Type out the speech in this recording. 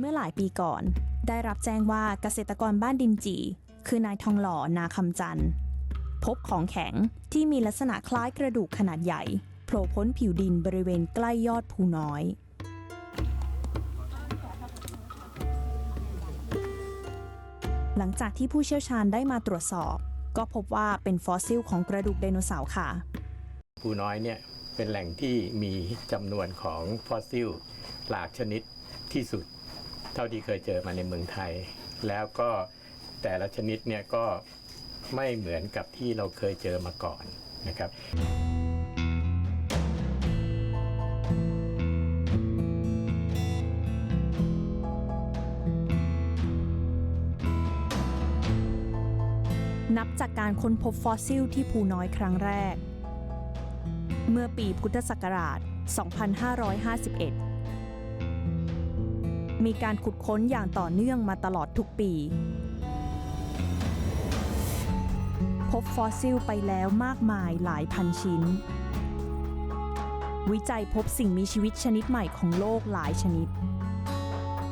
เมื่อหลายปีก่อน ได้รับแจ้งว่าเกษตรกรบ้านดินจี คือนายทองหล่อนาคำจันทร์พบของแข็งที่มีลักษณะคล้ายกระดูกขนาดใหญ่โผล่พ้นผิวดินบริเวณใกล้ยอดภูน้อย หลังจากที่ผู้เชี่ยวชาญได้มาตรวจสอบ ก็พบว่าเป็นฟอสซิลของกระดูกไดโนเสาร์ค่ะ ภูน้อยเนี่ยเป็นแหล่งที่มีจำนวนของฟอสซิลหลากชนิดที่สุด เท่าที่เคยเจอมาในเมืองไทย แล้วก็แต่ละชนิดเนี่ยก็ไม่เหมือนกับที่เราเคยเจอมาก่อนนะครับนับจากการค้นพบฟอสซิลที่ภูน้อยครั้งแรก เมื่อปีพุทธศักราช 2551 มีการขุดค้นอย่างต่อเนื่องมาตลอดทุกปี พบฟอสซิลไปแล้วมากมายหลายพันชิ้น วิจัยพบสิ่งมีชีวิตชนิดใหม่ของโลกหลายชนิด